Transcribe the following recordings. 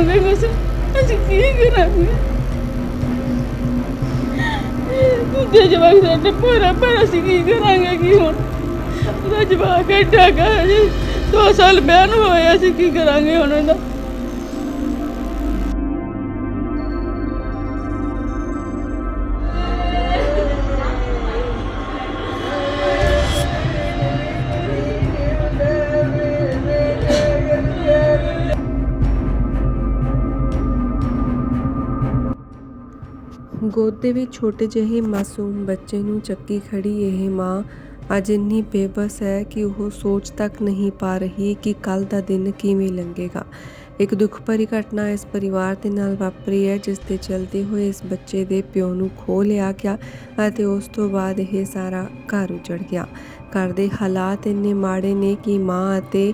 ਲਿਆਵਾਂਗੇ ਕੁਛ ਅਸੀਂ ਕੀ ਕਰਾਂਗੇ? ਦੂਜੇ ਜਵਾਕ ਸਾਡੇ ਪੂਰਾ ਪਰ ਅਸੀਂ ਕੀ ਕਰਾਂਗੇ ਕੀ ਹੁਣ? ਉਹਦਾ ਜਵਾਕ ਐਡਾ ਕਾ ਜੀ। ਦੋ ਸਾਲ ਵਿਆਹ ਹੋਇਆ, ਅਸੀਂ ਕੀ ਕਰਾਂਗੇ ਹੁਣ ਇਹਦਾ? ਗੋਦ ਦੇ ਵਿੱਚ ਛੋਟੇ ਜਿਹੇ ਮਾਸੂਮ ਬੱਚੇ ਨੂੰ ਚੱਕੀ ਖੜੀ ਇਹ ਮਾਂ। ਅੱਜ ਇੰਨੀ ਬੇਬਸ ਹੈ ਕਿ ਉਹ ਸੋਚ ਤੱਕ ਨਹੀਂ ਪਾ ਰਹੀ ਕਿ ਕੱਲ ਦਾ ਦਿਨ ਕਿਵੇਂ ਲੰਘੇਗਾ। ਇੱਕ ਦੁੱਖ ਭਰੀ ਘਟਨਾ ਇਸ ਪਰਿਵਾਰ ਦੇ ਨਾਲ ਵਾਪਰੀ ਹੈ, ਜਿਸ ਦੇ ਚਲਦੇ ਹੋਏ ਇਸ ਬੱਚੇ ਦੇ ਪਿਓ ਨੂੰ ਖੋਹ ਲਿਆ ਗਿਆ ਅਤੇ ਉਸ ਤੋਂ ਬਾਅਦ ਇਹ ਸਾਰਾ ਘਰ ਉਜੜ ਗਿਆ। ਘਰ ਦੇ ਹਾਲਾਤ ਇੰਨੇ ਮਾੜੇ ਨੇ ਕਿ ਮਾਂ ਅਤੇ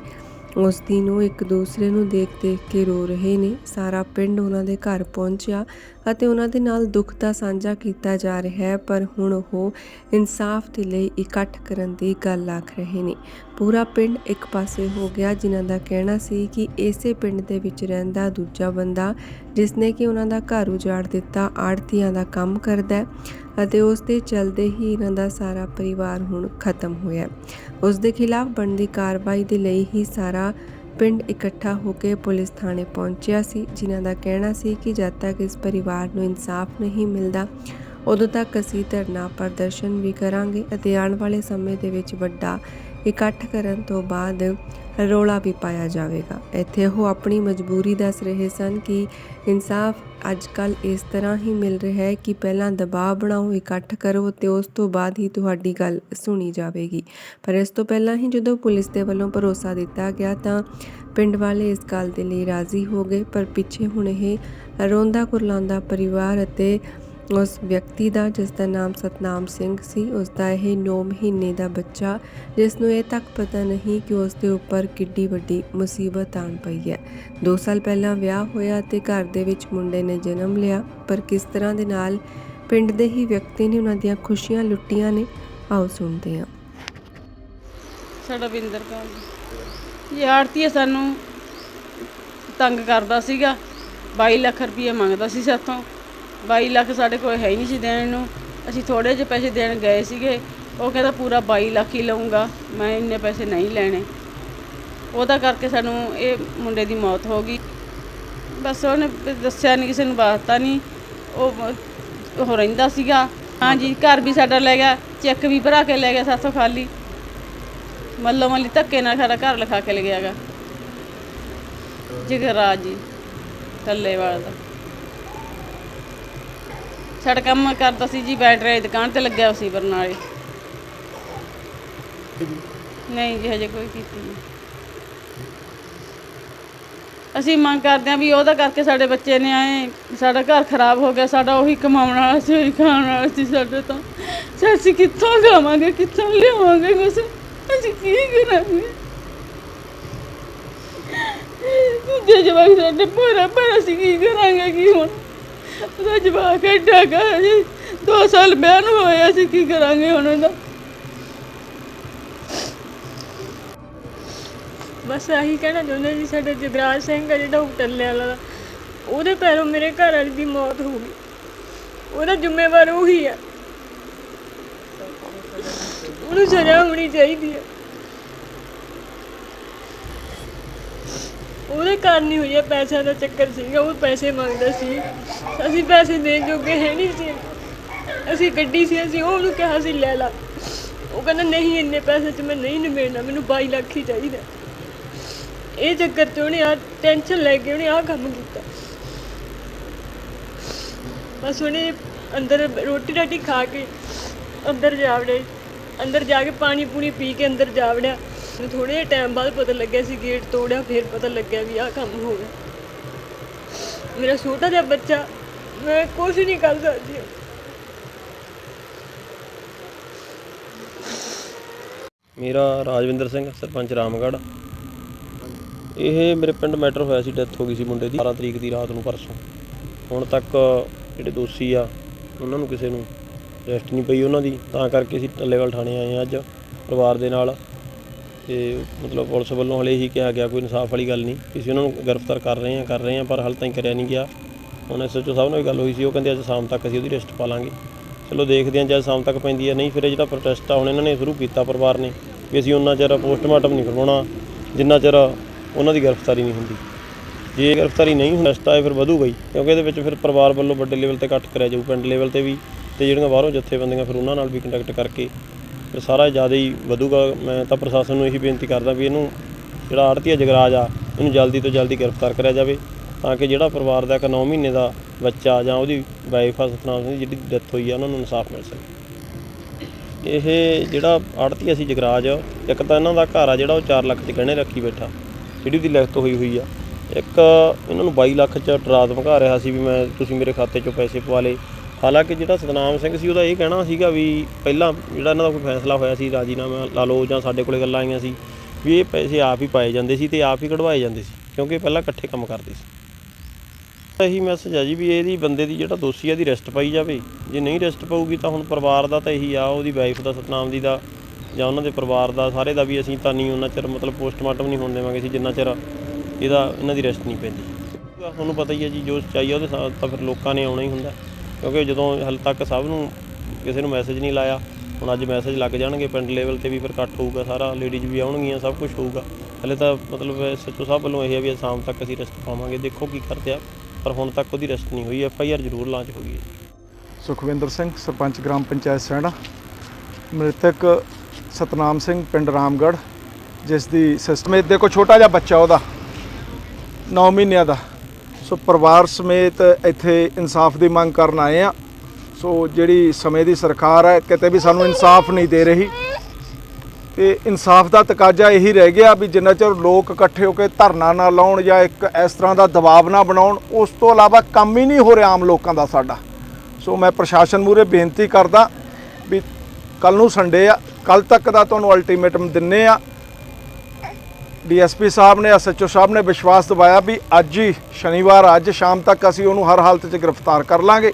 ਉਸ ਦੀ ਨੂੰ ਇੱਕ ਦੂਸਰੇ ਨੂੰ ਦੇਖ ਦੇਖ ਕੇ ਰੋ ਰਹੇ ਨੇ। ਸਾਰਾ ਪਿੰਡ ਉਹਨਾਂ ਦੇ ਘਰ ਪਹੁੰਚਿਆ ਅਤੇ ਉਹਨਾਂ ਦੇ ਨਾਲ ਦੁੱਖ ਦਾ ਸਾਂਝਾ ਕੀਤਾ ਜਾ ਰਿਹਾ ਹੈ, ਪਰ ਹੁਣ ਉਹ ਇਨਸਾਫ ਦੇ ਲਈ ਇਕੱਠ ਕਰਨ ਦੀ ਗੱਲ ਆਖ ਰਹੇ ਨੇ। ਪੂਰਾ ਪਿੰਡ ਇੱਕ ਪਾਸੇ ਹੋ ਗਿਆ ਜਿਨ੍ਹਾਂ ਦਾ ਕਹਿਣਾ ਸੀ ਕਿ ਇਸੇ ਪਿੰਡ ਦੇ ਵਿੱਚ ਰਹਿੰਦਾ ਦੂਜਾ ਬੰਦਾ ਜਿਸ ਨੇ ਕਿ ਉਹਨਾਂ ਦਾ ਘਰ ਉਜਾੜ ਦਿੱਤਾ ਆੜਤੀਆਂ ਦਾ ਕੰਮ ਕਰਦਾ ਅਤੇ ਉਸ ਦੇ ਚਲਦੇ ਹੀ ਇਹਨਾਂ ਦਾ ਸਾਰਾ ਪਰਿਵਾਰ ਹੁਣ ਖਤਮ ਹੋਇਆ ਹੈ। ਉਸ ਦੇ ਖਿਲਾਫ ਬਣਦੀ ਕਾਰਵਾਈ ਦੇ ਲਈ ਹੀ ਸਾਰਾ ਪਿੰਡ ਇਕੱਠਾ ਹੋ ਕੇ ਪੁਲਿਸ ਥਾਣੇ ਪਹੁੰਚਿਆ ਸੀ, ਜਿਨ੍ਹਾਂ ਦਾ ਕਹਿਣਾ ਸੀ ਕਿ ਜਦ ਤੱਕ ਇਸ ਪਰਿਵਾਰ ਨੂੰ ਇਨਸਾਫ ਨਹੀਂ ਮਿਲਦਾ, ਉਦੋਂ ਤੱਕ ਅਸੀਂ ਧਰਨਾ ਪ੍ਰਦਰਸ਼ਨ ਵੀ ਕਰਾਂਗੇ ਅਤੇ ਆਉਣ ਵਾਲੇ ਸਮੇਂ ਦੇ ਵਿੱਚ ਵੱਡਾ ਇਕੱਠ ਕਰਨ ਤੋਂ ਬਾਅਦ ਰੋਲਾ ਵੀ ਪਾਇਆ ਜਾਵੇਗਾ। ਇੱਥੇ ਉਹ ਆਪਣੀ ਮਜਬੂਰੀ ਦੱਸ ਰਹੇ ਸਨ ਕਿ ਇਨਸਾਫ ਅੱਜ ਕੱਲ ਇਸ ਤਰ੍ਹਾਂ ਹੀ ਮਿਲ ਰਿਹਾ ਹੈ ਕਿ ਪਹਿਲਾਂ ਦਬਾਅ ਬਣਾਓ, ਇਕੱਠ ਕਰੋ ਤੇ ਉਸ ਤੋਂ ਬਾਅਦ ਹੀ ਤੁਹਾਡੀ ਗੱਲ ਸੁਣੀ ਜਾਵੇਗੀ। ਪਰ ਇਸ ਤੋਂ ਪਹਿਲਾਂ ਹੀ ਜਦੋਂ ਪੁਲਿਸ ਦੇ ਵੱਲੋਂ ਭਰੋਸਾ ਦਿੱਤਾ ਗਿਆ ਤਾਂ ਪਿੰਡ ਵਾਲੇ ਇਸ ਗੱਲ ਦੇ ਲਈ ਰਾਜ਼ੀ ਹੋ ਗਏ। ਪਰ ਪਿੱਛੇ ਹੁਣ ਇਹ ਰੋਂਦਾ ਕੁਰਲਾਉਂਦਾ ਪਰਿਵਾਰ ਅਤੇ ਉਸ ਵਿਅਕਤੀ ਦਾ, ਜਿਸ ਦਾ ਨਾਮ ਸਤਨਾਮ ਸਿੰਘ ਸੀ, ਉਸ ਦਾ ਇਹ 9 ਮਹੀਨੇ ਦਾ ਬੱਚਾ, ਜਿਸ ਨੂੰ ਇਹ ਤੱਕ ਪਤਾ ਨਹੀਂ ਕਿ ਉਸ ਦੇ ਉੱਪਰ ਕਿੱਡੀ ਵੱਡੀ ਮੁਸੀਬਤ ਆਣ ਪਈ ਹੈ। 2 ਸਾਲ ਪਹਿਲਾਂ ਵਿਆਹ ਹੋਇਆ ਤੇ ਘਰ ਦੇ ਵਿੱਚ ਮੁੰਡੇ ਨੇ ਜਨਮ ਲਿਆ, ਪਰ ਕਿਸ ਤਰ੍ਹਾਂ ਦੇ ਨਾਲ ਪਿੰਡ ਦੇ ਹੀ ਵਿਅਕਤੀ ਨੇ ਉਹਨਾਂ ਦੀਆਂ ਖੁਸ਼ੀਆਂ ਲੁੱਟੀਆਂ ਨੇ, ਆਓ ਸੁਣਦੇ ਹਾਂ। ਸਾਡਾ ਵਿੰਦਰ ਕੌਰ ਇਹ ਆੜਤੀ ਸਾਨੂੰ ਤੰਗ ਕਰਦਾ ਸੀਗਾ 22 ਲੱਖ ਰੁਪਏ ਮੰਗਦਾ ਸੀ ਸਾਥੋਂ। 22 ਲੱਖ ਸਾਡੇ ਕੋਲ ਹੈ ਹੀ ਨਹੀਂ ਸੀ ਦੇਣ ਨੂੰ। ਅਸੀਂ ਥੋੜੇ ਜਿਹੇ ਪੈਸੇ ਦੇਣ ਗਏ ਸੀਗੇ। ਉਹ ਕਹਿੰਦਾ ਪੂਰਾ 22 ਲੱਖ ਹੀ ਲਵਾਂਗਾ ਮੈਂ ਇੰਨੇ ਪੈਸੇ ਨਹੀਂ ਲੈਣੇ। ਉਹਦਾ ਕਰਕੇ ਸਾਨੂੰ ਇਹ ਮੁੰਡੇ ਦੀ ਮੌਤ ਹੋ ਗਈ। ਬਸ ਉਹਨੇ ਦੱਸਿਆ ਨਹੀਂ ਕਿਸੇ ਨੂੰ ਬਾਤਾਂ ਨਹੀਂ। ਉਹ ਉਹ ਰਹਿੰਦਾ ਸੀਗਾ। ਹਾਂਜੀ, ਘਰ ਵੀ ਸਾਡਾ ਲੈ ਗਿਆ। ਚੈੱਕ ਵੀ ਭਰਾ ਕੇ ਲੈ ਗਿਆ ਸਾਥੋਂ ਖਾਲੀ। ਮੱਲੋ ਮੱਲੀ ਧੱਕੇ ਨਾਲ ਸਾਡਾ ਘਰ ਲਿਖਾ ਕੇ ਲੈ ਗਿਆਗਾ। ਜਗਰਾਜ ਜੀ ਟੱਲੇਵਾਲ ਦਾ ਸਾਡਾ ਕੰਮ ਕਰਦਾ ਸੀ ਜੀ ਬੈਟਰੀ ਦੀ ਦੁਕਾਨ ਤੇ ਲੱਗਿਆ ਸੀ ਬਰਨਾਲੇ ਨਹੀਂ ਜੀ, ਹਜੇ ਕੋਈ ਕੀਤੀ ਨਹੀਂ। ਅਸੀਂ ਮੰਗ ਕਰਦੇ ਹਾਂ ਵੀ ਉਹਦਾ ਕਰਕੇ ਸਾਡੇ ਬੱਚੇ ਨੇ ਆਏ ਸਾਡਾ ਘਰ ਖਰਾਬ ਹੋ ਗਿਆ, ਸਾਡਾ ਉਹੀ ਕਮਾਉਣ ਵਾਲਾ ਸੀ, ਉਹੀ ਖਾਣ ਵਾਲਾ ਸੀ, ਸਾਡੇ ਤਾਂ ਅਸੀਂ ਕਿੱਥੋਂ ਖਾਵਾਂਗੇ ਕਿੱਥੋਂ ਲਿਆਵਾਂਗੇ ਕੁਛ? ਅਸੀਂ ਕੀ ਕਰਾਂਗੇ? ਦੂਜੇ ਜਵਾਕ ਸਾਡੇ ਭੋਰਾ ਪਰ ਅਸੀਂ ਕੀ ਕਰਾਂਗੇ, ਕੀ ਹੁਣ? ਉਹਦਾ ਜਵਾਕ ਐਡਾ ਕਾ ਜੀ। ਦੋ ਸਾਲ ਵਿਆਹ ਨੂੰ ਹੋਇਆ ਅਸੀਂ ਕੀ ਕਰਾਂਗੇ ਹੁਣ ਇਹਦਾ? ਬਸ ਆਹੀ ਕਹਿਣਾ ਚਾਹੁੰਦੇ ਜੀ ਸਾਡਾ ਜਗਰਾਜ ਸਿੰਘ ਆ ਜਿਹੜਾ ਉਹ ਟੱਲੇ ਵਾਲਾ। ਦਾ, ਉਹਦੇ ਪੈਰੋਂ ਮੇਰੇ ਘਰ ਵਾਲੀ ਦੀ ਮੌਤ ਹੋ ਗਈ। ਉਹਦਾ ਜ਼ਿੰਮੇਵਾਰ ਉਹੀ ਆ ਉਹਨੂੰ ਸਜ਼ਾ ਹੋਣੀ ਚਾਹੀਦੀ ਹੈ। ਉਹਦੇ ਕਾਰਨ ਹੀ ਹੋਈ ਹੈ ਪੈਸਿਆਂ ਦਾ ਚੱਕਰ ਸੀਗਾ, ਉਹ ਪੈਸੇ ਮੰਗਦਾ ਸੀ। ਅਸੀਂ ਪੈਸੇ ਦੇਣ ਜੋਗੇ ਹੈ ਨਹੀਂ ਸੀ। ਅਸੀਂ ਗੱਡੀ ਸੀ, ਅਸੀਂ ਉਹਨੂੰ ਕਿਹਾ ਸੀ, ਲੈ ਲਾ। ਉਹ ਕਹਿੰਦਾ, ਨਹੀਂ, ਇੰਨੇ ਪੈਸੇ 'ਚ ਮੈਂ ਨਹੀਂ ਨਿਬੇੜਨਾ, ਮੈਨੂੰ 22 ਲੱਖ ਹੀ ਚਾਹੀਦਾ। ਇਹ ਚੱਕਰ 'ਚ ਉਹਨੇ ਆ ਟੈਨਸ਼ਨ ਲੈ ਕੇ ਉਹਨੇ ਆ ਕੰਮ ਕੀਤਾ। ਬਸ ਉਹਨੇ ਅੰਦਰ ਰੋਟੀ ਰਾਟੀ ਖਾ ਕੇ ਅੰਦਰ ਜਾ ਵੜੇ ਅੰਦਰ ਜਾ ਕੇ ਪਾਣੀ ਪੂਣੀ ਪੀ ਕੇ ਅੰਦਰ ਜਾ ਵੜਿਆ ਮੈਨੂੰ ਥੋੜੇ ਜਿਹੇ ਟਾਈਮ ਬਾਅਦ ਪਤਾ ਲੱਗਿਆ ਸੀ ਗੇਟ ਤੋੜਿਆ, ਫਿਰ ਪਤਾ ਲੱਗਿਆ ਵੀ ਆਹ ਕੰਮ ਹੋ ਗਿਆ। ਮੇਰਾ ਛੋਟਾ ਜਿਹਾ ਬੱਚਾ, ਮੈਂ ਕੁਝ ਨਹੀਂ ਕਰ ਸਕਦੀ ਮੇਰਾ ਰਾਜਵਿੰਦਰ ਸਿੰਘ, ਸਰਪੰਚ ਰਾਮਗੜ੍ਹ। ਇਹ ਮੇਰੇ ਪਿੰਡ ਮੈਟਰ ਹੋਇਆ ਸੀ ਡੈਥ ਹੋ ਗਈ ਸੀ ਮੁੰਡੇ ਦੀ 12 ਤਰੀਕ ਦੀ ਰਾਤ ਨੂੰ ਪਰਸੋਂ। ਹੁਣ ਤੱਕ ਜਿਹੜੇ ਦੋਸ਼ੀ ਆ, ਉਹਨਾਂ ਨੂੰ ਕਿਸੇ ਨੂੰ ਰੈਸਟ ਨਹੀਂ ਪਈ ਉਹਨਾਂ ਦੀ। ਤਾਂ ਕਰਕੇ ਅਸੀਂ ਟੱਲੇਵਾਲ ਥਾਣੇ ਆਏ ਹਾਂ ਅੱਜ ਪਰਿਵਾਰ ਦੇ ਨਾਲ। ਤੇ ਮਤਲਬ ਪੁਲਿਸ ਵੱਲੋਂ ਹਲੇ ਹੀ ਕਿਹਾ ਗਿਆ, ਕੋਈ ਇਨਸਾਫ ਵਾਲੀ ਗੱਲ ਨਹੀਂ। ਅਸੀਂ ਉਹਨਾਂ ਨੂੰ ਗ੍ਰਿਫਤਾਰ ਕਰ ਰਹੇ ਹਾਂ ਕਰ ਰਹੇ ਹਾਂ ਪਰ ਹਾਲੇ ਤਾਈਂ ਕਰਿਆ ਨਹੀਂ ਗਿਆ। ਹੁਣ ਐਸਐਚਓ ਸਾਹਿਬ ਨਾਲ ਵੀ ਗੱਲ ਹੋਈ ਸੀ, ਉਹ ਕਹਿੰਦੇ ਅੱਜ ਸ਼ਾਮ ਤੱਕ ਅਸੀਂ ਉਹਦੀ ਰਿਸ਼ਟ ਪਾ ਲਾਂਗੇ। ਚਲੋ ਦੇਖਦੇ ਹਾਂ ਜਦ ਸ਼ਾਮ ਤੱਕ ਪੈਂਦੀ ਹੈ ਨਹੀਂ ਫਿਰ ਇਹ ਜਿਹੜਾ ਪ੍ਰੋਟੈਸਟ ਆ, ਹੁਣ ਇਹਨਾਂ ਨੇ ਸ਼ੁਰੂ ਕੀਤਾ ਪਰਿਵਾਰ ਨੇ ਵੀ ਅਸੀਂ ਉਹਨਾਂ ਚਿਰ ਪੋਸਟਮਾਰਟਮ ਨਹੀਂ ਕਰਵਾਉਣਾ, ਜਿੰਨਾ ਚਿਰ ਉਹਨਾਂ ਦੀ ਗ੍ਰਿਫਤਾਰੀ ਨਹੀਂ ਹੁੰਦੀ। ਜੇ ਗ੍ਰਿਫਤਾਰੀ ਨਹੀਂ ਹੁੰਦੀ ਰਸਤਾ ਹੈ ਫਿਰ ਵਧੂਗਾ ਹੀ, ਕਿਉਂਕਿ ਇਹਦੇ ਵਿੱਚ ਫਿਰ ਪਰਿਵਾਰ ਵੱਲੋਂ ਵੱਡੇ ਲੈਵਲ ਤੇ ਇਕੱਠ ਕਰਿਆ ਜਾਊ, ਪਿੰਡ ਲੈਵਲ ਤੇ ਵੀ, ਤੇ ਜਿਹੜੀਆਂ ਬਾਹਰੋਂ ਜਥੇਬੰਦੀਆਂ ਫਿਰ ਉਹਨਾਂ ਨਾਲ ਵੀ ਕੰਟੈਕਟ ਕਰਕੇ ਫਿਰ ਸਾਰਾ ਜ਼ਿਆਦਾ ਹੀ ਵਧੂਗਾ। ਮੈਂ ਤਾਂ ਪ੍ਰਸ਼ਾਸਨ ਨੂੰ ਇਹੀ ਬੇਨਤੀ ਕਰਦਾ ਵੀ ਇਹਨੂੰ ਜਿਹੜਾ ਆੜਤੀਆ ਜਗਰਾਜ ਆ, ਇਹਨੂੰ ਜਲਦੀ ਤੋਂ ਜਲਦੀ ਗ੍ਰਿਫਤਾਰ ਕਰਿਆ ਜਾਵੇ ਤਾਂ ਕਿ ਜਿਹੜਾ ਪਰਿਵਾਰ ਦਾ ਇੱਕ 9 ਮਹੀਨੇ ਦਾ ਬੱਚਾ ਜਾਂ ਉਹਦੀ ਵਾਈਫ ਆ, ਸਤਨਾਮ ਸਿੰਘ ਦੀ ਜਿਹੜੀ ਡੈਥ ਹੋਈ ਆ, ਉਹਨਾਂ ਨੂੰ ਇਨਸਾਫ ਮਿਲ ਸਕੇ। ਇਹ ਜਿਹੜਾ ਆੜਤੀਆ ਸੀ ਜਗਰਾਜ, ਇੱਕ ਤਾਂ ਇਹਨਾਂ ਦਾ ਘਰ ਆ ਜਿਹੜਾ ਉਹ 4 ਲੱਖ ਚ ਗਹਿਣੇ ਰੱਖੀ ਬੈਠਾ, ਜਿਹੜੀ ਉਹਦੀ ਲਿਖਤ ਹੋਈ ਹੋਈ ਆ। ਇੱਕ ਇਹਨਾਂ ਨੂੰ 22 ਲੱਖ ਚ ਡਰਾ ਧਮਕਾ ਰਿਹਾ ਸੀ ਵੀ ਮੈਂ ਤੁਸੀਂ ਮੇਰੇ ਖਾਤੇ ਚੋਂ ਪੈਸੇ ਪਵਾ ਲਏ। ਹਾਲਾਂਕਿ ਜਿਹੜਾ ਸਤਨਾਮ ਸਿੰਘ ਸੀ, ਉਹਦਾ ਇਹ ਕਹਿਣਾ ਸੀਗਾ ਵੀ ਪਹਿਲਾਂ ਜਿਹੜਾ ਇਹਨਾਂ ਦਾ ਕੋਈ ਫੈਸਲਾ ਹੋਇਆ ਸੀ, ਰਾਜੀਨਾਮਾ ਲਾ ਲਓ ਜਾਂ ਸਾਡੇ ਕੋਲੇ ਗੱਲਾਂ ਆਈਆਂ ਸੀ, ਵੀ ਇਹ ਪੈਸੇ ਆਪ ਹੀ ਪਾਏ ਜਾਂਦੇ ਸੀ ਤੇ ਆਪ ਹੀ ਕਢਵਾਏ ਜਾਂਦੇ ਸੀ, ਕਿਉਂਕਿ ਪਹਿਲਾਂ ਇਕੱਠੇ ਕੰਮ ਕਰਦੇ ਸੀ। ਇਹੀ ਮੈਸੇਜ ਆ ਜੀ ਵੀ ਇਹਦੀ ਬੰਦੇ ਦੀ ਜਿਹੜਾ ਦੋਸ਼ੀ ਆ ਦੀ ਰੈਸਟ ਪਾਈ ਜਾਵੇ। ਜੇ ਨਹੀਂ ਰੈਸਟ ਪਾਊਗੀ ਤਾਂ ਹੁਣ ਪਰਿਵਾਰ ਦਾ ਤਾਂ ਇਹੀ ਆ, ਉਹਦੀ ਵਾਈਫ ਦਾ, ਸਤਨਾਮ ਦੀ ਦਾ, ਜਾਂ ਉਹਨਾਂ ਦੇ ਪਰਿਵਾਰ ਦਾ, ਸਾਰੇ ਦਾ ਵੀ ਅਸੀਂ ਤਾਂ ਨਹੀਂ ਉਹਨਾਂ ਚਿਰ ਮਤਲਬ ਪੋਸਟਮਾਰਟਮ ਨਹੀਂ ਹੋਣ ਦੇਵਾਂਗੇ ਸੀ ਜਿੰਨਾ ਚਿਰ ਇਹਦਾ, ਇਹਨਾਂ ਦੀ ਰੈਸਟ ਨਹੀਂ ਪੈਂਦੀ। ਤੁਹਾਨੂੰ ਪਤਾ ਹੀ ਹੈ ਜੀ, ਜੋ ਸੱਚਾਈ ਉਹਦੇ ਨਾਲ ਤਾਂ ਫਿਰ ਲੋਕਾਂ ਨੇ ਆਉਣਾ ਹੀ ਹੁੰਦਾ। ਕਿਉਂਕਿ ਜਦੋਂ ਹਾਲੇ ਤੱਕ ਸਭ ਨੂੰ ਕਿਸੇ ਨੂੰ ਮੈਸੇਜ ਨਹੀਂ ਲਾਇਆ, ਹੁਣ ਅੱਜ ਮੈਸੇਜ ਲੱਗ ਜਾਣਗੇ, ਪਿੰਡ ਲੈਵਲ ਤੇ ਵੀ ਫਿਰ ਇਕੱਠ ਹੋਊਗਾ ਸਾਰਾ ਲੇਡੀਜ਼ ਵੀ ਆਉਣਗੀਆਂ, ਸਭ ਕੁਝ ਹੋਊਗਾ। ਹਲੇ ਤਾਂ ਮਤਲਬ ਸੱਚੋ ਸਾਹਿਬ ਵੱਲੋਂ ਇਹ ਹੈ ਵੀ ਅੱਜ ਸ਼ਾਮ ਤੱਕ ਅਸੀਂ ਰੈਸਟ ਪਾਵਾਂਗੇ, ਦੇਖੋ ਕੀ ਕਰਦੇ ਆ, ਪਰ ਹੁਣ ਤੱਕ ਉਹਦੀ ਰੈਸਟ ਨਹੀਂ ਹੋਈ ਐਫ ਆਈ ਆਰ ਜ਼ਰੂਰ ਲਾਂਚ ਹੋ ਗਈ ਹੈ। ਸੁਖਵਿੰਦਰ ਸਿੰਘ, ਸਰਪੰਚ ਗ੍ਰਾਮ ਪੰਚਾਇਤ ਸੈਣਾ, ਮ੍ਰਿਤਕ ਸਤਨਾਮ ਸਿੰਘ, ਪਿੰਡ ਰਾਮਗੜ੍ਹ, ਜਿਸ ਦੀ ਸਿਸਟਮ ਦੇਖੋ ਛੋਟਾ ਜਿਹਾ ਬੱਚਾ ਉਹਦਾ 9 ਮਹੀਨਿਆਂ ਦਾ। ਸੋ ਪਰਿਵਾਰ ਸਮੇਤ ਇੱਥੇ ਇਨਸਾਫ ਦੀ ਮੰਗ ਕਰਨ ਆਏ ਆ ਸੋ ਜਿਹੜੀ ਸਮੇਂ ਦੀ ਸਰਕਾਰ ਹੈ, ਕਿਤੇ ਵੀ ਸਾਨੂੰ ਇਨਸਾਫ ਨਹੀਂ ਦੇ ਰਹੀ। ਤੇ ਇਨਸਾਫ ਦਾ ਤਕਾਜ਼ਾ ਇਹੀ ਰਹਿ ਗਿਆ ਵੀ ਜਿੰਨਾ ਚਿਰ ਲੋਕ ਇਕੱਠੇ ਹੋ ਕੇ ਧਰਨਾ ਨਾ ਲਾਉਣ ਜਾਂ ਇੱਕ ਇਸ ਤਰ੍ਹਾਂ ਦਾ ਦਬਾਅ ਨਾ ਬਣਾਉਣ, ਉਸ ਤੋਂ ਇਲਾਵਾ ਕੰਮ ਹੀ ਨਹੀਂ ਹੋ ਰਿਹਾ ਆਮ ਲੋਕਾਂ ਦਾ ਸਾਡਾ। ਸੋ ਮੈਂ ਪ੍ਰਸ਼ਾਸਨ ਮੂਰੇ ਬੇਨਤੀ ਕਰਦਾ ਵੀ ਕੱਲ ਨੂੰ ਸੰਡੇ ਆ ਕੱਲ ਤੱਕ ਦਾ ਤੁਹਾਨੂੰ ਅਲਟੀਮੇਟਮ ਦਿੰਨੇ ਆ ਡੀਐਸਪੀ ਸਾਹਿਬ ਨੇ, ਐਸਐਚਓ ਸਾਹਿਬ ਨੇ ਵਿਸ਼ਵਾਸ ਦਿਵਾਇਆ ਵੀ ਅੱਜ ਹੀ ਸ਼ਨੀਵਾਰ ਅੱਜ ਸ਼ਾਮ ਤੱਕ ਅਸੀਂ ਉਹਨੂੰ ਹਰ ਹਾਲਤ 'ਚ ਗ੍ਰਿਫਤਾਰ ਕਰ ਲਾਂਗੇ।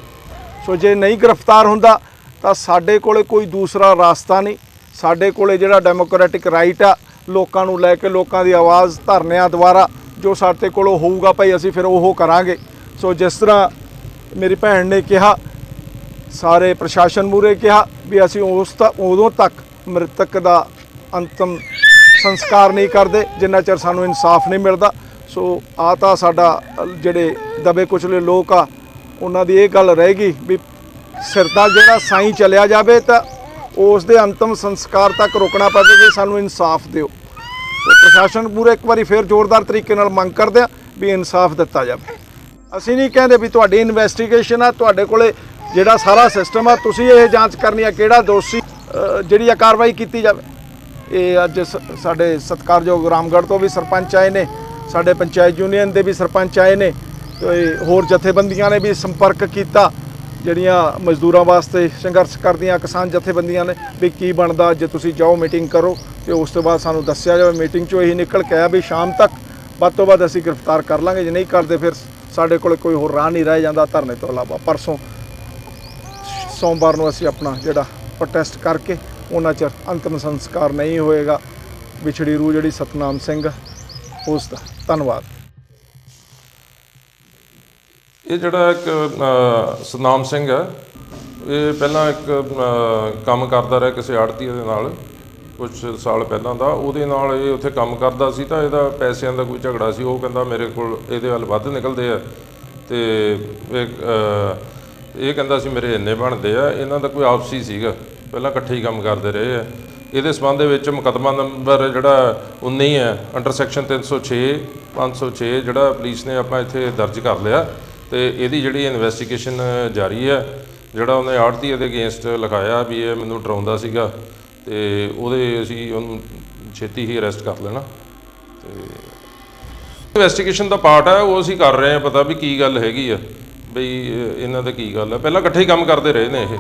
ਸੋ ਜੇ ਨਹੀਂ ਗ੍ਰਿਫਤਾਰ ਹੁੰਦਾ ਤਾਂ ਸਾਡੇ ਕੋਲੇ ਕੋਈ ਦੂਸਰਾ ਰਾਸਤਾ ਨਹੀਂ। ਸਾਡੇ ਕੋਲੇ ਜਿਹੜਾ ਡੈਮੋਕ੍ਰੈਟਿਕ ਰਾਈਟ ਆ, ਲੋਕਾਂ ਨੂੰ ਲੈ ਕੇ ਲੋਕਾਂ ਦੀ ਆਵਾਜ਼ ਧਰਨਿਆਂ ਦੁਆਰਾ ਜੋ ਸਾਡੇ ਕੋਲੋਂ ਹੋਊਗਾ ਭਾਈ, ਅਸੀਂ ਫਿਰ ਉਹ ਕਰਾਂਗੇ। ਸੋ ਜਿਸ ਤਰ੍ਹਾਂ ਮੇਰੀ ਭੈਣ ਨੇ ਕਿਹਾ, ਸਾਰੇ ਪ੍ਰਸ਼ਾਸਨ ਮੂਰੇ ਕਿਹਾ ਵੀ ਅਸੀਂ ਉਸ ਤੱਕ ਉਦੋਂ ਤੱਕ ਮ੍ਰਿਤਕ ਦਾ ਅੰਤਮ ਸੰਸਕਾਰ ਨਹੀਂ ਕਰਦੇ, ਜਿੰਨਾ ਚਿਰ ਸਾਨੂੰ ਇਨਸਾਫ ਨਹੀਂ ਮਿਲਦਾ। ਸੋ ਆ ਤਾਂ ਸਾਡਾ ਜਿਹੜੇ ਦਬੇ ਕੁਚਲੇ ਲੋਕ ਆ, ਉਹਨਾਂ ਦੀ ਇਹ ਗੱਲ ਰਹੇਗੀ ਵੀ ਸਿਰ ਦਾ ਜਿਹੜਾ ਸਾਈਂ ਚਲਿਆ ਜਾਵੇ ਤਾਂ ਉਸ ਦੇ ਅੰਤਮ ਸੰਸਕਾਰ ਤੱਕ ਰੁਕਣਾ ਪਵੇ ਵੀ ਸਾਨੂੰ ਇਨਸਾਫ ਦਿਓ। ਸੋ ਪ੍ਰਸ਼ਾਸਨ ਪੂਰੇ ਇੱਕ ਵਾਰੀ ਫੇਰ ਜ਼ੋਰਦਾਰ ਤਰੀਕੇ ਨਾਲ ਮੰਗ ਕਰਦੇ ਆ ਵੀ ਇਨਸਾਫ ਦਿੱਤਾ ਜਾਵੇ। ਅਸੀਂ ਨਹੀਂ ਕਹਿੰਦੇ ਵੀ ਤੁਹਾਡੀ ਇਨਵੈਸਟੀਗੇਸ਼ਨ ਆ, ਤੁਹਾਡੇ ਕੋਲੇ ਜਿਹੜਾ ਸਾਰਾ ਸਿਸਟਮ ਆ, ਤੁਸੀਂ ਇਹ ਜਾਂਚ ਕਰਨੀ ਆ ਕਿਹੜਾ ਦੋਸ਼ੀ ਜਿਹੜੀ ਆ ਕਾਰਵਾਈ ਕੀਤੀ ਜਾਵੇ। ਇਹ ਅੱਜ ਸ- ਸਾਡੇ ਸਤਿਕਾਰਯੋਗ ਰਾਮਗੜ੍ਹ ਤੋਂ ਵੀ ਸਰਪੰਚ ਆਏ ਨੇ, ਸਾਡੇ ਪੰਚਾਇਤ ਯੂਨੀਅਨ ਦੇ ਵੀ ਸਰਪੰਚ ਆਏ ਨੇ, ਤੇ ਹੋਰ ਜਥੇਬੰਦੀਆਂ ਨੇ ਵੀ ਸੰਪਰਕ ਕੀਤਾ, ਜਿਹੜੀਆਂ ਮਜ਼ਦੂਰਾਂ ਵਾਸਤੇ ਸੰਘਰਸ਼ ਕਰਦੀਆਂ ਕਿਸਾਨ ਜਥੇਬੰਦੀਆਂ ਨੇ, ਵੀ ਕੀ ਬਣਦਾ, ਜੇ ਤੁਸੀਂ ਜਾਓ ਮੀਟਿੰਗ ਕਰੋ, ਤੇ ਉਸ ਤੋਂ ਬਾਅਦ ਸਾਨੂੰ ਦੱਸਿਆ ਜਾਵੇ, ਮੀਟਿੰਗ ਚੋਂ ਇਹੀ ਨਿਕਲ ਕੇ ਆਇਆ ਵੀ ਸ਼ਾਮ ਤੱਕ ਵੱਧ ਤੋਂ ਵੱਧ ਅਸੀਂ ਗ੍ਰਿਫਤਾਰ ਕਰ ਲਾਂਗੇ, ਜੇ ਨਹੀਂ ਕਰਦੇ ਫਿਰ ਸਾਡੇ ਕੋਲ ਕੋਈ ਹੋਰ ਰਾਹ ਨਹੀਂ ਰਹਿ ਜਾਂਦਾ ਧਰਨੇ ਤੋਂ ਇਲਾਵਾ। ਪਰਸੋਂ ਸੋਮਵਾਰ ਨੂੰ ਅਸੀਂ ਆਪਣਾ ਜਿਹੜਾ ਪ੍ਰੋਟੈਸਟ ਕਰਕੇ ਉਹਨਾਂ ਚਿਰ ਅੰਤਮ ਸੰਸਕਾਰ ਨਹੀਂ ਹੋਏਗਾ। ਵਿਛੜੀ ਰੂਹ ਜਿਹੜੀ ਸਤਨਾਮ ਸਿੰਘ, ਉਸ ਦਾ ਧੰਨਵਾਦ। ਇਹ ਜਿਹੜਾ ਇੱਕ ਸਤਨਾਮ ਸਿੰਘ ਹੈ, ਇਹ ਪਹਿਲਾਂ ਇੱਕ ਕੰਮ ਕਰਦਾ ਰਿਹਾ ਕਿਸੇ ਆੜਤੀ ਦੇ ਨਾਲ ਕੁਝ ਸਾਲ ਪਹਿਲਾਂ ਦਾ। ਉਹਦੇ ਨਾਲ ਇਹ ਉੱਥੇ ਕੰਮ ਕਰਦਾ ਸੀ ਤਾਂ ਇਹਦਾ ਪੈਸਿਆਂ ਦਾ ਕੋਈ ਝਗੜਾ ਸੀ। ਉਹ ਕਹਿੰਦਾ ਮੇਰੇ ਕੋਲ ਇਹਦੇ ਵੱਲ ਵੱਧ ਨਿਕਲਦੇ ਆ। ਤੇ ਇਹ ਕਹਿੰਦਾ ਸੀ ਮੇਰੇ ਇੰਨੇ ਬਣਦੇ ਆ। ਇਹਨਾਂ ਦਾ ਕੋਈ ਆਪਸੀ ਸੀਗਾ। ਪਹਿਲਾਂ ਇਕੱਠੇ ਹੀ ਕੰਮ ਕਰਦੇ ਰਹੇ ਆ। ਇਹਦੇ ਸਬੰਧ ਦੇ ਵਿੱਚ ਮੁਕੱਦਮਾ ਨੰਬਰ ਜਿਹੜਾ 19 ਹੈ, ਅੰਡਰ ਸੈਕਸ਼ਨ 306 506 ਜਿਹੜਾ ਪੁਲਿਸ ਨੇ ਆਪਾਂ ਇੱਥੇ ਦਰਜ ਕਰ ਲਿਆ ਤੇ ਇਹਦੀ ਜਿਹੜੀ ਇਨਵੈਸਟੀਗੇਸ਼ਨ ਜਾਰੀ ਹੈ, ਜਿਹੜਾ ਉਹਨੇ ਆੜਤੀ ਦੇ ਅਗੇਂਸਟ ਲਿਖਾਇਆ ਵੀ ਇਹ ਮੈਨੂੰ ਡਰਾਉਂਦਾ ਸੀਗਾ ਤੇ ਉਹਦੇ ਅਸੀਂ ਉਹਨੂੰ ਛੇਤੀ ਹੀ ਅਰੈਸਟ ਕਰ ਲੈਣਾ। ਤੇ ਇਨਵੈਸਟੀਗੇਸ਼ਨ ਦਾ ਪਾਰਟ ਹੈ, ਉਹ ਅਸੀਂ ਕਰ ਰਹੇ ਹਾਂ, ਪਤਾ ਵੀ ਕੀ ਗੱਲ ਹੈਗੀ ਆ, ਬਈ ਇਹਨਾਂ ਦਾ ਕੀ ਗੱਲ ਹੈ ਪਹਿਲਾਂ ਇਕੱਠੇ ਹੀ ਕੰਮ ਕਰਦੇ ਰਹੇ ਨੇ ਇਹ।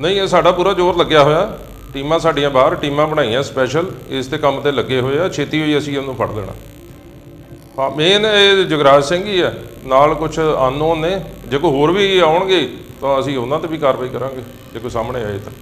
ਨਹੀਂ, ਇਹ ਸਾਡਾ ਪੂਰਾ ਜ਼ੋਰ ਲੱਗਿਆ ਹੋਇਆ। ਟੀਮਾਂ ਸਾਡੀਆਂ ਬਾਹਰ, ਟੀਮਾਂ ਬਣਾਈਆਂ ਸਪੈਸ਼ਲ ਇਸ ਤੇ ਕੰਮ ਤੇ ਲੱਗੇ ਹੋਏ ਆ। ਛੇਤੀ ਹੋਈ ਅਸੀਂ ਉਹਨੂੰ ਫੜ ਲੈਣਾ। ਹਾਂ ਮੇਨ ਇਹ ਜਗਰਾਜ ਸਿੰਘ ਹੀ ਹੈ ਨਾਲ ਕੁਝ ਅਨਨੋਨ ਨੇ। ਜੇ ਕੋਈ ਹੋਰ ਵੀ ਆਉਣਗੇ, ਤਾਂ ਅਸੀਂ ਉਹਨਾਂ ਤੇ ਵੀ ਕਾਰਵਾਈ ਕਰਾਂਗੇ, ਜੇ ਕੋਈ ਸਾਹਮਣੇ ਆਏ ਤਾਂ।